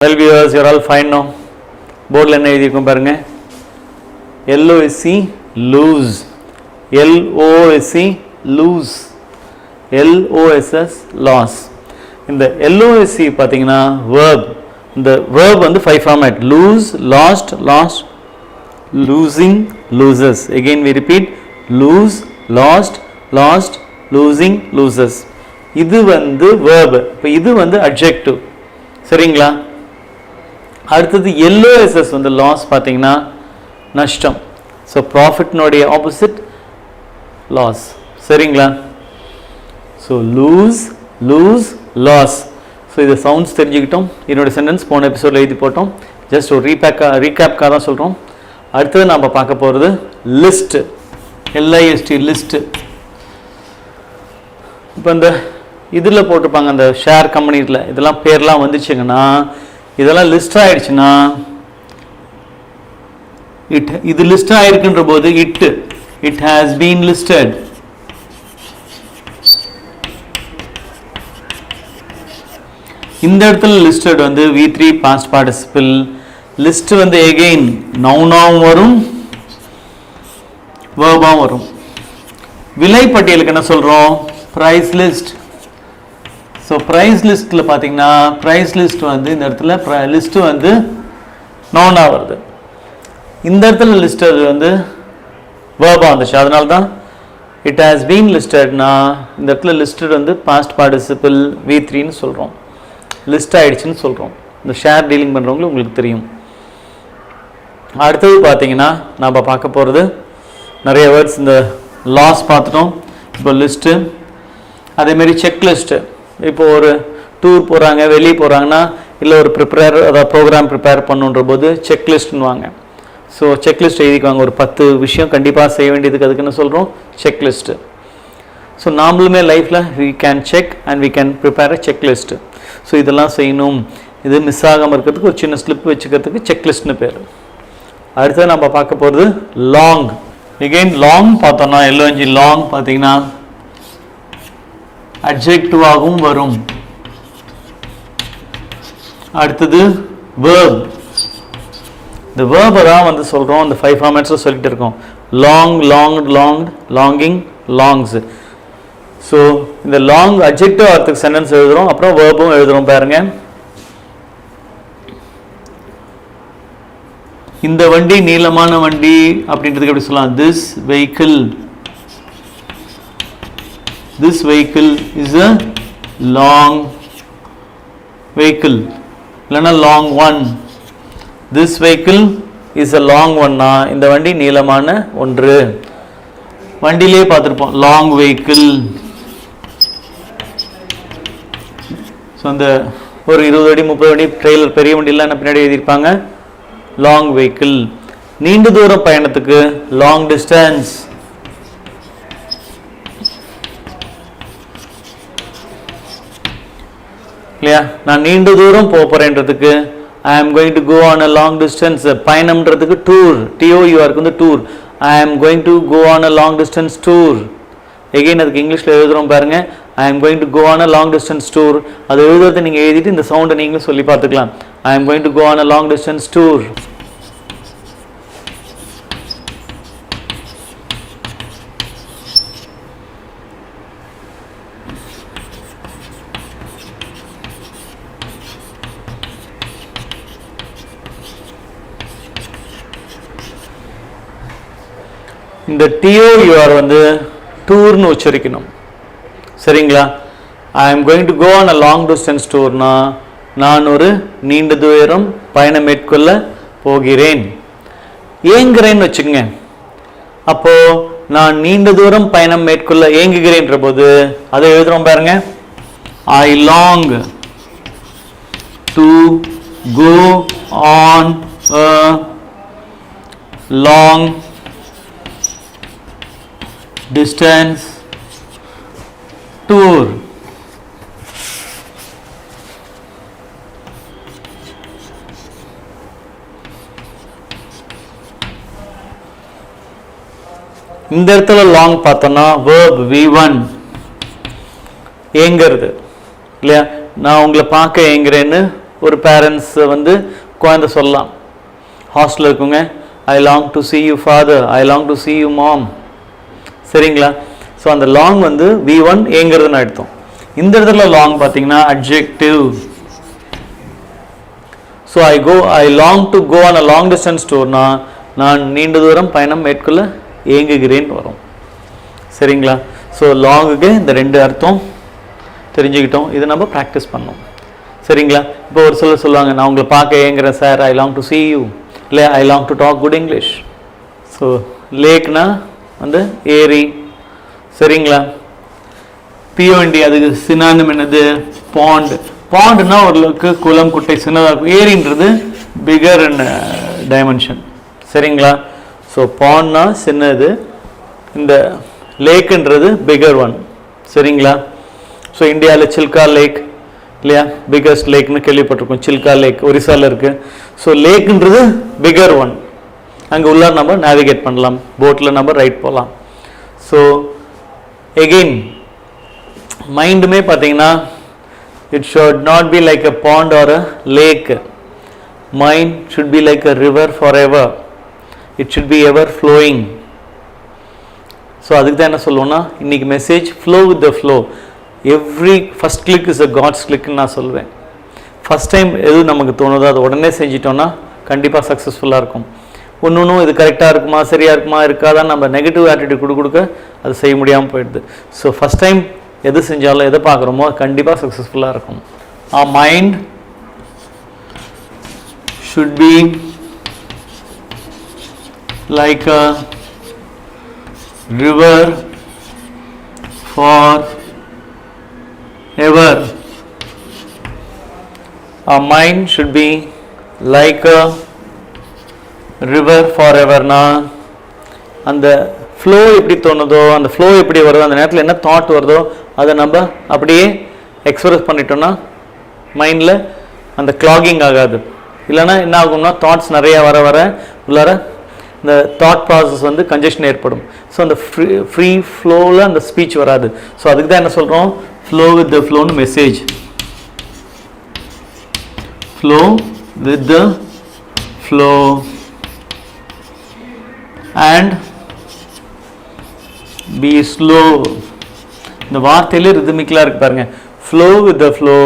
Well viewers you're all fine no போர்டில் என்ன எழுதியிருக்கும் பாருங்க? L O S E lose L O S E lose L O S S loss இந்த L O S E பார்த்தீங்கன்னா verb இந்த verb வந்து five format lose lost lost losing loses again we repeat lose lost lost losing loses இது வந்து verb இப்போ இது வந்து objective சரிங்களா? அடுத்தது எல்ஓஎஸ்எஸ் வந்து லாஸ் பார்த்தீங்கன்னா நஷ்டம். ஸோ ப்ராஃபிட்னுடைய ஆப்போசிட் லாஸ் சரிங்களா? So lose lose loss so இது சவுண்ட்ஸ் தெரிஞ்சுக்கிட்டோம். என்னோட சென்டென்ஸ் போன எபிசோடில் எழுதி போட்டோம். ஜஸ்ட் ஒரு ரீபேக்கா ரீகேப்காக தான் சொல்கிறோம் அடுத்தது நாம் பார்க்க போகிறது லிஸ்ட்டு எல்ஐஎஸ்டி லிஸ்ட்டு இப்போ இந்த இதில் போட்டிருப்பாங்க அந்த ஷேர் கம்பெனியில் இதெல்லாம் பேர்லாம் வந்துச்சுங்கன்னா இதெல்லாம் லிஸ்ட் ஆயிடுச்சுன்னா இட் இது லிஸ்ட் ஆயிருக்குன்ற போது it it has been listed இந்த இடத்துல லிஸ்டட் வந்து V three past participle list வந்து எகெயின் நவுனாவும் வரும் வேர்பாவும் வரும். விலை பட்டியலுக்கு என்ன சொல்கிறோம் ப்ரைஸ் லிஸ்ட் ஸோ ப்ரைஸ் லிஸ்ட்டில் பார்த்தீங்கன்னா ப்ரைஸ் லிஸ்ட் வந்து இந்த இடத்துல லிஸ்ட்டு வந்து நவுனாக வருது. இந்த இடத்துல லிஸ்டட் வந்து வேர்பாக வந்துச்சு. அதனால தான் இட் ஹாஸ் பீன் லிஸ்டட்னா இந்த இடத்துல லிஸ்டட் வந்து பாஸ்ட் பார்ட்டிசிபிள் வி த்ரீன்னு சொல்கிறோம் லிஸ்ட் ஆகிடுச்சின்னு சொல்கிறோம் இந்த ஷேர் டீலிங் பண்ணுறவங்களுக்கு உங்களுக்கு தெரியும். அடுத்தது பார்த்தீங்கன்னா நம்ம பார்க்க போகிறது நிறைய வேர்ட்ஸ் இந்த லாஸ் பார்த்துட்டோம். இப்போ லிஸ்ட்டு அதேமாரி செக்லிஸ்ட்டு இப்போ ஒரு டூர் போகிறாங்க வெளியே போகிறாங்கன்னா இல்லை ஒரு ப்ரிப்பேர் அதாவது ப்ரோக்ராம் ப்ரிப்பேர் பண்ணுன்ற போது செக்லிஸ்ட்னுவாங்க ஸோ செக்லிஸ்ட் எழுதிக்குவாங்க. ஒரு பத்து விஷயம் கண்டிப்பாக செய்ய வேண்டியதுக்கு அதுக்குன்னு சொல்கிறோம் செக்லிஸ்ட்டு ஸோ நாமளுமே லைஃப்பில் we can check and we can prepare a checklist so இதெல்லாம் செய்யணும். இது மிஸ் ஆகாமல் இருக்கிறதுக்கு ஒரு சின்ன ஸ்லிப் வச்சுக்கிறதுக்கு செக்லிஸ்ட்னு பேர். அடுத்தது நம்ம பார்க்க போகிறது லாங் எகெயின் லாங் பார்த்தோன்னா L O N G long பார்த்தீங்கன்னா அட்ஜெக்டிவாகவும் வரும். அடுத்தது வேர்ப் இந்த வேர்பை தான் வந்து சொல்கிறோம் இந்த ஃபைவ் ஃபார்மேட்ஸில் சொல்லிட்டு இருக்கோம். Long long long longing longs so இந்த லாங் அட்ஜெக்டிவ் வார்த்தைக்கு சென்டென்ஸ் எழுதுகிறோம் அப்புறம் வேர்பும் எழுதுகிறோம் பாருங்க. இந்த வண்டி நீளமான வண்டி அப்படின்றதுக்கு எப்படி சொல்லலாம்? This vehicle this vehicle is a long vehicle இல்லைன்னா long one this vehicle is a long ஒன்னா இந்த வண்டி நீளமான ஒன்று. வண்டியிலே பார்த்துருப்போம் லாங் வெஹிக்கிள் ஸோ அந்த ஒரு இருபது அடி முப்பது அடி ட்ரெயிலர் பெரிய வண்டியெலாம் என்ன பின்னாடி எழுதியிருப்பாங்க? லாங் வெஹிக்கிள் நீண்ட தூர பயணத்துக்கு லாங் டிஸ்டன்ஸ் இல்லையா? நான் நீண்ட தூரம் போக போகிறேன்றதுக்கு I am going to go on a long distance பயணம்ன்றதுக்கு tour டிஓயூஆருக்கு வந்து tour I am going to go on a long distance tour again அதுக்கு இங்கிலீஷில் எழுதுகிறோம் பாருங்க. I am going to go on a long distance tour அது எழுதுறதை நீங்கள் எழுதிட்டு இந்த சவுண்டை நீங்களும் சொல்லி பார்த்துக்கலாம். I am going to go on a long distance tour இந்த டிஓயூஆர் வந்து டூர்னு உச்சரிக்கணும். சரிங்களா? I am going to go on a long distance டூர்னா நான் ஒரு நீண்ட தூரம் பயணம் மேற்கொள்ள போகிறேன். ஏங்குறேன்னு வச்சுக்கோங்க. அப்போ நான் நீண்ட தூரம் பயணம் மேற்கொள்ள ஏங்குகிறேன்ற போது அதை எழுதுகிறோம் பாருங்க. I long to go on long distance tour. இந்த இடத்துல லாங் பார்த்தோன்னா வேர்ப் வி ஒன் ஏங்கிறது இல்லையா? நான் உங்களை பார்க்க ஏங்குறேன்னு ஒரு பேரண்ட்ஸ் வந்து குழந்தை சொல்லலாம். ஹாஸ்டலில் இருக்குங்க I long to see you father I long to see you mom சரிங்களா? ஸோ அந்த லாங் வந்து வி ஒன் ஏங்கிறதுன்னு எடுத்தோம். இந்த இடத்துல லாங் பார்த்தீங்கன்னா adjective so I go I long to go on a long distance டூர்னா நான் நீண்ட தூரம் பயணம் மேற்கொள்ள ஏங்குகிறேன் வரும். சரிங்களா? ஸோ லாங்குக்கு இந்த ரெண்டு அர்த்தம் தெரிஞ்சுக்கிட்டோம். இதை நம்ம ப்ராக்டிஸ் பண்ணோம். சரிங்களா? இப்போ ஒரு சிலர் சொல்லுவாங்க நான் உங்களை பார்க்க ஏங்குறேன் sir I long to see you இல்லை I long to talk good English so லேக்னா வந்து ஏரி. சரிங்களா? பியோண்டி அதுக்கு சினானம் என்னது? பாண்ட் பாண்டுனா ஓரளவுக்கு குளம் குட்டை சின்னதாக இருக்கும். ஏரின்றது பிகர் அண்ட் டைமென்ஷன் சரிங்களா? ஸோ பாண்ட்னா சின்னது. இந்த லேக்குன்றது பிகர் ஒன் சரிங்களா? ஸோ இந்தியாவில் சில்கா லேக் இல்லையா? பிகஸ்ட் லேக்னு கேள்விப்பட்டிருக்கோம். சில்கா லேக் ஒரிசாவில் இருக்குது ஸோ லேக்குன்றது பிகர் ஒன் அங்கே உள்ளார நம்ம நேவிகேட் பண்ணலாம். போட்டில் நம்ம ரைட் போகலாம் ஸோ எகெயின் மைண்டுமே பார்த்தீங்கன்னா it should not be like a pond or a lake mind should be like a river forever it should be ever flowing so அதுக்கு தான் என்ன சொல்லுவோம்னா இன்றைக்கி message flow with the flow every first click is a god's கிளிக்னு நான் சொல்லுவேன் first time எது நமக்கு தோணுதோ அதை உடனே செஞ்சிட்டோன்னா கண்டிப்பாக சக்ஸஸ்ஃபுல்லாக இருக்கும். ஒன்று ஒன்றும் இது கரெக்டாக இருக்குமா சரியாக இருக்குமா இருக்காதான் நம்ம நெகட்டிவ் ஆட்டிடியூட் கொடுக்க கொடுக்க அது செய்ய முடியாமல் போயிடுது. ஸோ ஃபஸ்ட் டைம் எது செஞ்சாலும் எதை பார்க்குறோமோ கண்டிப்பாக சக்ஸஸ்ஃபுல்லாக இருக்கும் our mind should be like a river forever Our mind should be like a river for எவர்னா அந்த ஃப்ளோ எப்படி தோணுதோ அந்த ஃப்ளோ எப்படி வருதோ அந்த நேரத்தில் என்ன தாட் வருதோ அதை நம்ம அப்படியே எக்ஸ்பிரஸ் பண்ணிட்டோம்னா மைண்டில் அந்த கிளாகிங் ஆகாது. இல்லைன்னா என்ன ஆகும்னா தாட்ஸ் நிறையா வர வர உள்ளார இந்த தாட் ப்ராசஸ் வந்து கன்ஜெஷன் ஏற்படும். ஸோ அந்த ஃப்ரீ ஃப்ரீ ஃப்ளோவில் அந்த ஸ்பீச் வராது. ஸோ அதுக்கு தான் என்ன சொல்கிறோம் flow with the ஃப்ளோன்னு message flow with the flow and be slow இந்த வார்த்தையிலே ரிதமிக்கலாக இருக்கு பாருங்க. With the flow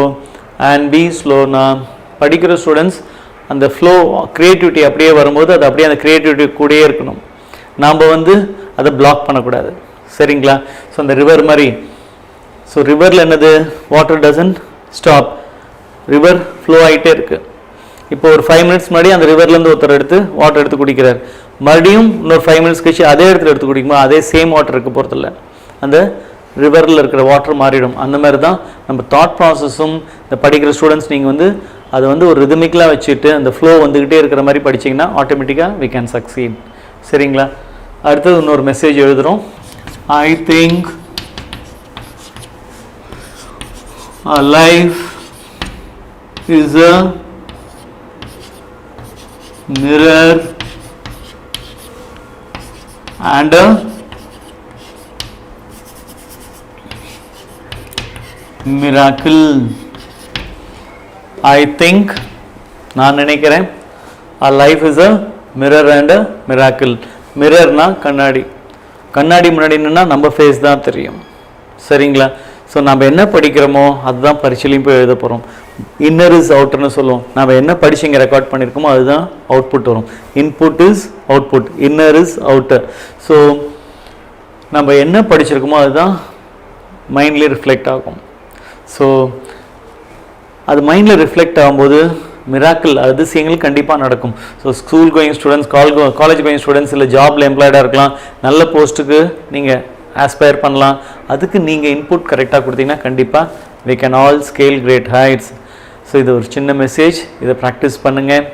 and be slow நான் படிக்கிற ஸ்டூடெண்ட்ஸ் அந்த ஃப்ளோ க்ரியேட்டிவிட்டி அப்படியே வரும்போது அது அப்படியே அந்த க்ரியேட்டிவிட்டி கூடயே இருக்கணும். நாம் வந்து அதை பிளாக் பண்ணக்கூடாது. சரிங்களா? ஸோ அந்த ரிவர் மாதிரி. ஸோ ரிவரில் என்னது? Water doesn't stop river flow ஆகிட்டே இருக்குது இப்போ ஒரு ஃபைவ் மினிட்ஸ் முன்னாடி அந்த ரிவர்லேருந்து ஒருத்தர் எடுத்து வாட்டர் எடுத்து குடிக்கிறார். மறுபடியும் இன்னொரு ஃபைவ் மினிட்ஸ் கழிச்சு அதே இடத்துல எடுத்து குடிக்குமா அதே சேம் வாட்டர் இருக்க போகிறதில்ல அந்த ரிவரில் இருக்கிற வாட்டர் மாறிடும். அந்த மாதிரி தான் நம்ம தாட் ப்ராசஸும் இந்த படிக்கிற ஸ்டூடெண்ட்ஸ் நீங்கள் வந்து அதை வந்து ஒரு ரிதமிக்கலாக வச்சுட்டு அந்த ஃப்ளோ வந்துக்கிட்டே இருக்கிற மாதிரி படிச்சீங்கன்னா ஆட்டோமேட்டிக்காக வி கேன் சக்சீட் சரிங்களா? அடுத்தது இன்னொரு மெசேஜ் எழுதுகிறோம் I think life is a mirror and uh, miracle. I think நான் நினைக்கிறேன் a life is a mirror and a miracle மிரர்னா கண்ணாடி. கண்ணாடி முன்னாடி என்னென்னா நம்ம ஃபேஸ் தான் தெரியும். சரிங்களா? ஸோ நம்ம என்ன படிக்கிறோமோ அதுதான் பரீட்சையிலையும் போய் எழுத போகிறோம் இன்னர் இஸ் அவுட்டர்னு சொல்லுவோம். நம்ம என்ன படிச்சு இங்கே ரெக்கார்ட் பண்ணியிருக்கோமோ அதுதான் அவுட்புட் வரும். Input is output inner is outer so நம்ம என்ன படிச்சிருக்கோமோ அதுதான் மைண்ட்லேயே ரிஃப்ளெக்ட் ஆகும். ஸோ அது மைண்டில் ரிஃப்ளெக்ட் ஆகும்போது மிராக்கிள் அதிசயங்கள் கண்டிப்பாக நடக்கும். So school going students call college going students இல்லை ஜாப்ல எம்ப்ளாய்டாக இருக்கலாம். நல்ல போஸ்ட்டுக்கு நீங்கள் ஆஸ்பயர் பண்ணலாம் அதுக்கு நீங்கள் இன்புட் கரெக்டாக கொடுத்தீங்கன்னா கண்டிப்பாக we can all scale great heights so இது ஒரு சின்ன மெசேஜ் இதை ப்ராக்டிஸ் பண்ணுங்கள்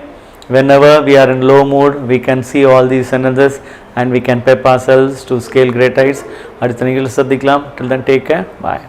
whenever we are in low mood we can see all the sentences and we can pep ourselves to scale great heights அடுத்த நிகழ்ச்சி சந்திக்கலாம் till then take care bye